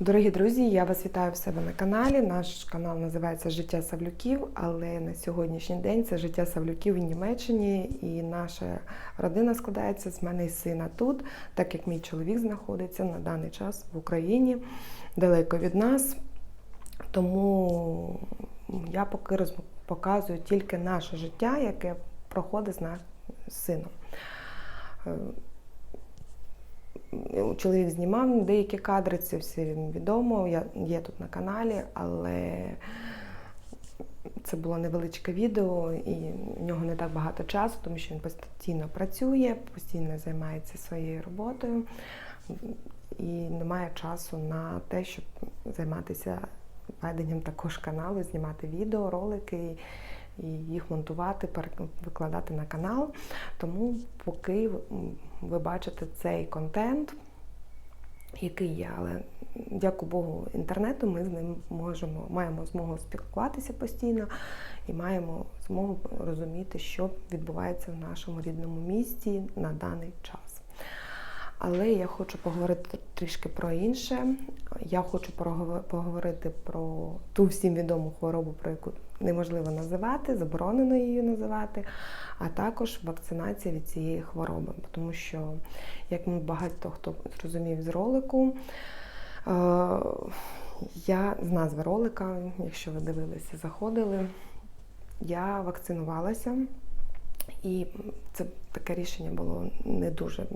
Дорогі друзі, я вас вітаю в себе на каналі. Наш канал називається Життя Савлюків, але на сьогоднішній день це життя Савлюків у Німеччині, і наша родина складається з мене і сина тут, так як мій чоловік знаходиться на даний час в Україні, далеко від нас. Тому я поки показую тільки наше життя, яке проходить з нашим сином. Чоловік знімав деякі кадри, це все відомо. Я є тут на каналі, але це було невеличке відео, і в нього не так багато часу, тому що він постійно працює, постійно займається своєю роботою і немає часу на те, щоб займатися веденням також каналу, знімати відео, ролики і їх монтувати, викладати на канал. Тому поки ви бачите цей контент, який є, але дякую Богу, інтернету ми з ним можемо, маємо змогу спілкуватися постійно і маємо змогу розуміти, що відбувається в нашому рідному місті на даний час. Але я хочу поговорити трішки про інше. Я хочу поговорити про ту всім відому хворобу, про яку неможливо називати, заборонено її називати, а також вакцинація від цієї хвороби. Тому що, як ми багато хто зрозумів з ролику, я з назви ролика, якщо ви дивилися, заходили, я вакцинувалася, і це таке рішення було не дуже.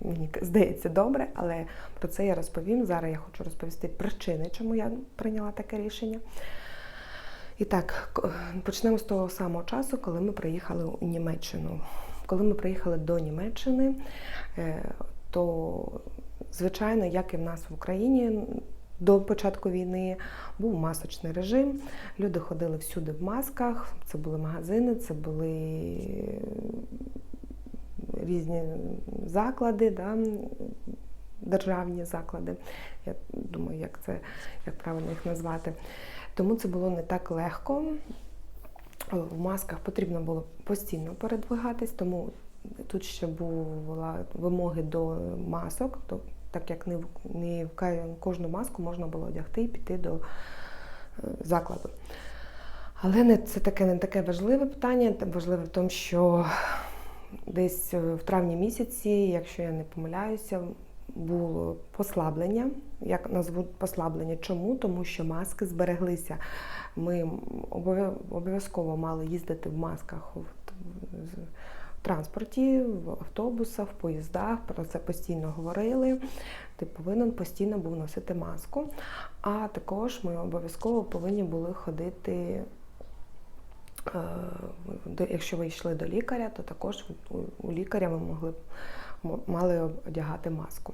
Мені здається добре, але про це я розповім. Зараз я хочу розповісти причини, чому я прийняла таке рішення. І так, почнемо з того самого часу, коли ми приїхали у Німеччину. Коли ми приїхали до Німеччини, то, звичайно, як і в нас в Україні, до початку війни був масочний режим. Люди ходили всюди в масках, це були магазини, це були різні заклади, да, державні заклади. Я думаю, як це як правильно їх назвати. Тому це було не так легко. В масках потрібно було постійно передвигатись, тому тут ще були вимоги до масок, то, так як не в, не в кожну маску можна було одягти і піти до закладу. Але не, це таке не таке важливе питання. Важливе в тому, що десь в травні місяці, якщо я не помиляюся, було послаблення. Як назвуть послаблення? Чому? Тому що маски збереглися. Ми обов'язково мали їздити в масках в транспорті, в автобусах, в поїздах. Про це постійно говорили. Ти повинен постійно був носити маску. А також ми обов'язково повинні були ходити. Якщо ви йшли до лікаря, то також у лікаря ми могли мали одягати маску.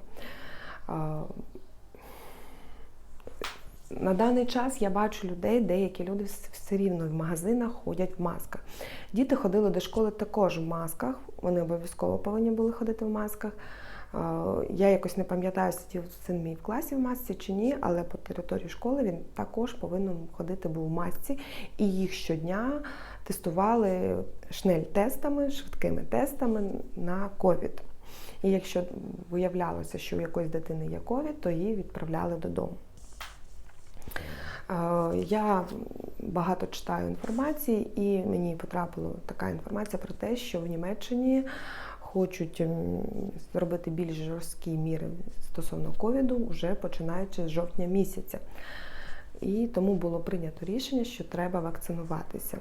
На даний час я бачу людей, деякі люди все рівно в магазинах ходять в масках. Діти ходили до школи також в масках, вони обов'язково повинні були ходити в масках. Я якось не пам'ятаю, сидів син мій в класі в масці чи ні, але по території школи він також повинен ходити був в масці, і їх щодня тестували шнель-тестами, швидкими тестами на ковід. І якщо виявлялося, що у якоїсь дитини є ковід, то її відправляли додому. Я багато читаю інформації, і мені потрапила така інформація про те, що в Німеччині хочуть зробити більш жорсткі міри стосовно ковіду вже починаючи з жовтня місяця. І тому було прийнято рішення, що треба вакцинуватися.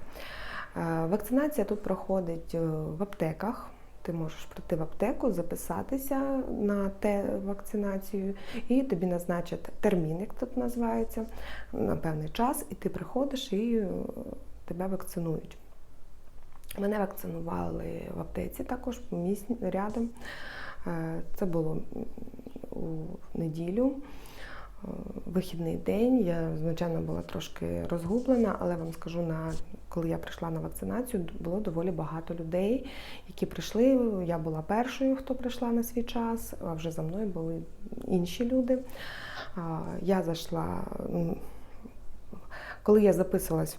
Вакцинація тут проходить в аптеках. Ти можеш прийти в аптеку, записатися на те вакцинацію, і тобі назначать термін, як тут називається, на певний час, і ти приходиш і тебе вакцинують. Мене вакцинували в аптеці також рядом. Це було у неділю. Вихідний день, я, звичайно, була трошки розгублена, але вам скажу, на коли я прийшла на вакцинацію, було доволі багато людей, які прийшли. Я була першою, хто прийшла на свій час, а вже за мною були інші люди. Я зайшла, Коли я записувалась,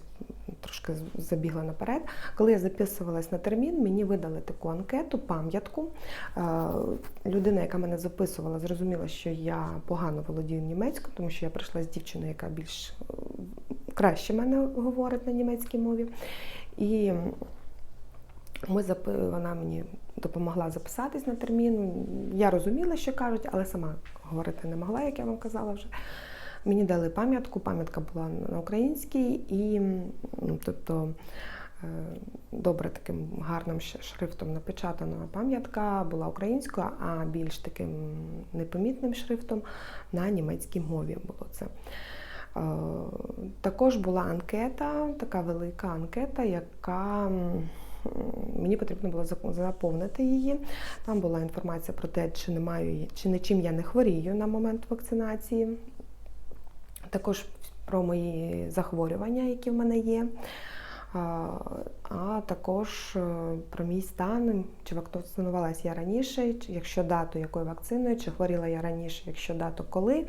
трошки забігла наперед, коли я записувалась на термін, мені видали таку анкету, пам'ятку. Е, Людина, яка мене записувала, зрозуміла, що я погано володію німецькою, тому що я прийшла з дівчиною, яка більш е, краще мене говорить на німецькій мові. І ми вона мені допомогла записатись на термін. Я розуміла, що кажуть, але сама говорити не могла, як я вам казала вже. Мені дали пам'ятку, пам'ятка була на українській, і тобто е, добре таким гарним шрифтом напечатана пам'ятка була українською, а більш таким непомітним шрифтом на німецькій мові було це. Е, Також була анкета, така велика анкета, яка мені потрібно було заповнити її. Там була інформація про те, чи не маю, чи нічим я не хворію на момент вакцинації. Також про мої захворювання, які в мене є. А, також е, про мій стан, чи вакцинувалася я раніше, якщо дату якою вакциною, чи хворіла я раніше, якщо дату коли.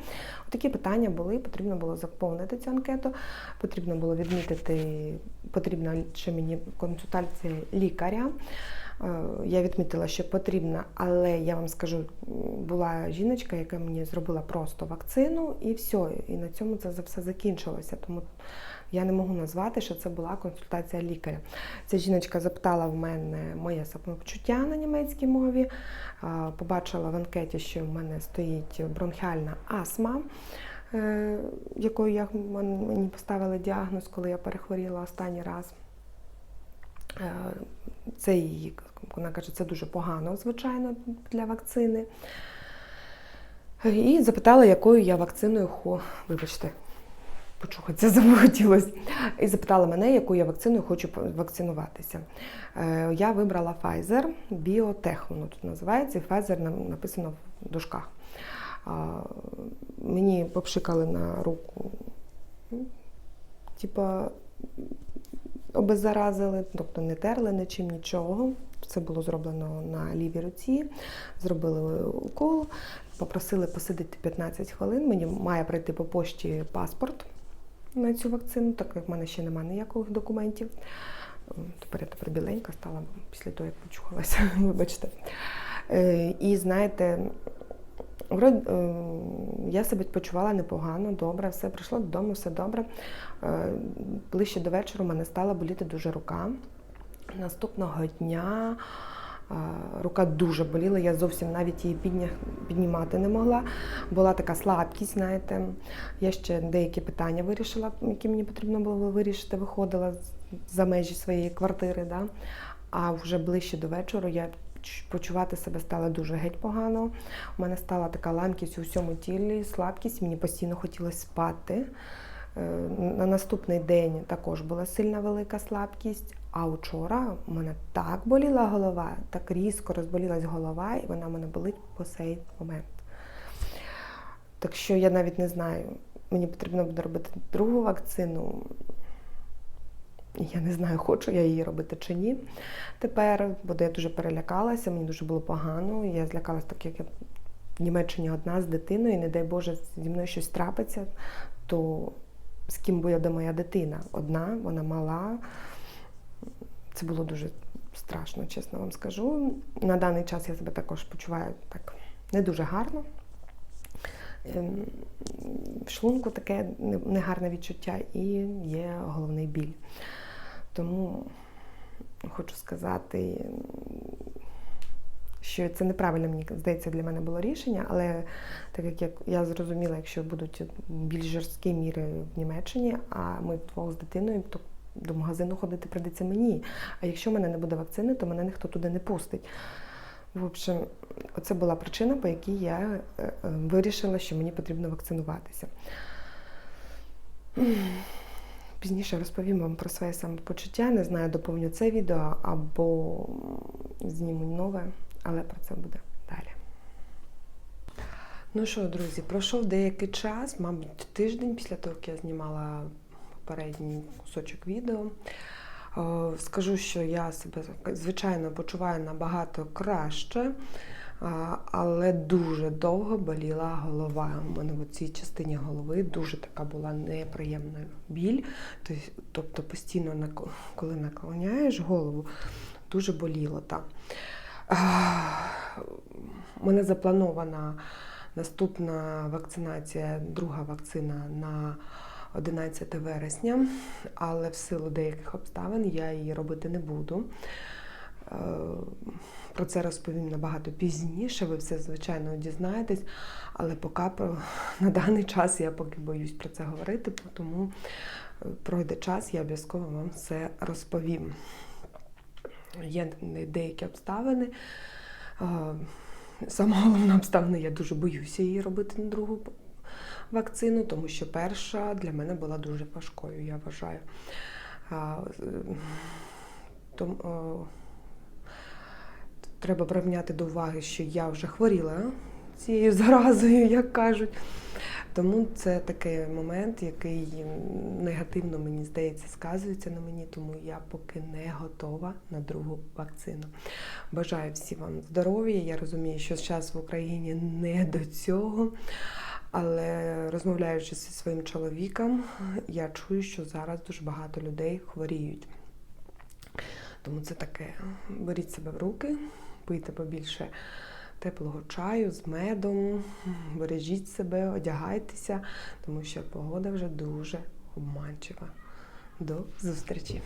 Такі питання були, потрібно було заповнити цю анкету, потрібно було відмітити, потрібна чи мені консультація лікаря. Е, Я відмітила, що потрібна, але я вам скажу, була жіночка, яка мені зробила просто вакцину, і все. І на цьому це все закінчилося. Тому я не можу назвати, що це була консультація лікаря. Ця жіночка запитала в мене моє самопочуття на німецькій мові, е, побачила в анкеті, що в мене стоїть бронхіальна астма. е, Якою я мені поставили діагноз, коли я перехворіла останній раз. Е, Це її, вона каже, це дуже погано, звичайно, для вакцини. І запитала, якою я вакциною хо. Вибачте, почухатися захотілося. І запитала мене, якою я вакциною хочу вакцинуватися. Е, Я вибрала Pfizer Biotech, воно тут називається, і Pfizer написано в дужках. Мені попшикали на руку, типа обеззаразили, тобто не терли нічим нічого. Це було зроблено на лівій руці. Зробили укол, попросили посидіти 15 хвилин. Мені має прийти по пошті паспорт на цю вакцину, так як в мене ще немає ніяких документів. Тепер я тепер біленька стала після того, як почухалася, вибачте. Е, І знаєте, я себе почувала непогано, добре, все прийшло додому, все добре. Е, Ближче до вечора мене стала боліти дуже рука. Наступного дня е, рука дуже боліла, я зовсім навіть її піднімати не могла. Була така слабкість, знаєте. Я ще деякі питання вирішила, які мені потрібно було вирішити, виходила за межі своєї квартири. Да? А вже ближче до вечора я почувати себе стала дуже геть погано. У мене стала така ламкість у всьому тілі, слабкість, мені постійно хотілося спати. Е, На наступний день також була сильна велика слабкість. А вчора у мене так боліла голова, так різко розболілась голова, і вона в мене болить по цей момент. Так що я навіть не знаю, мені потрібно буде робити другу вакцину. Я не знаю, хочу я її робити чи ні. Тепер, бо я дуже перелякалася, мені дуже було погано. Я злякалася, так як я в Німеччині одна з дитиною, і не дай Боже, зі мною щось трапиться, то з ким буде моя дитина? Одна, вона мала. Це було дуже страшно, чесно вам скажу. На даний час я себе також почуваю так не дуже гарно. Ем, В шлунку таке негарне відчуття і є головний біль. Тому хочу сказати, що це неправильне, мені здається, для мене було рішення, але так як я, зрозуміла, якщо будуть більш жорсткі міри в Німеччині, а ми вдвох з дитиною, то до магазину ходити прийдеться мені. А якщо в мене не буде вакцини, то мене ніхто туди не пустить. В общем, оце була причина, по якій я е, е, вирішила, що мені потрібно вакцинуватися. Пізніше розповім вам про своє самопочуття. Не знаю, доповню це відео або зніму нове, але про це буде далі. Ну що, друзі, пройшов деякий час, мабуть, тиждень після того, як я знімала попередній кусочок відео. Е, Скажу, що я себе звичайно почуваю набагато краще. Але дуже довго боліла голова. У мене в цій частині голови дуже така була неприємна біль. Тобто постійно, коли наклоняєш голову, дуже боліло там. У мене запланована наступна вакцинація, друга вакцина на 11 вересня, але в силу деяких обставин я її робити не буду. Е, Про це розповім набагато пізніше. Ви все звичайно дізнаєтесь, але поки про- на даний час я поки боюсь про це говорити, тому е, пройде час, я обов'язково вам все розповім. Є деякі обставини. Е, Сама головна обставина, я дуже боюся її робити на другу вакцину, тому що перша для мене була дуже важкою, я вважаю. А, Том, е, треба прийняти до уваги, що я вже хворіла цією заразою, як кажуть. Тому це такий момент, який негативно, мені здається, сказується на мені, тому я поки не готова на другу вакцину. Бажаю всім вам здоров'я. Я розумію, що зараз в Україні не до цього. Але розмовляючи зі своїм чоловіком, я чую, що зараз дуже багато людей хворіють. Тому це таке. Беріть себе в руки, пийте побільше теплого чаю з медом, бережіть себе, одягайтеся, тому що погода вже дуже обманчива. До зустрічі!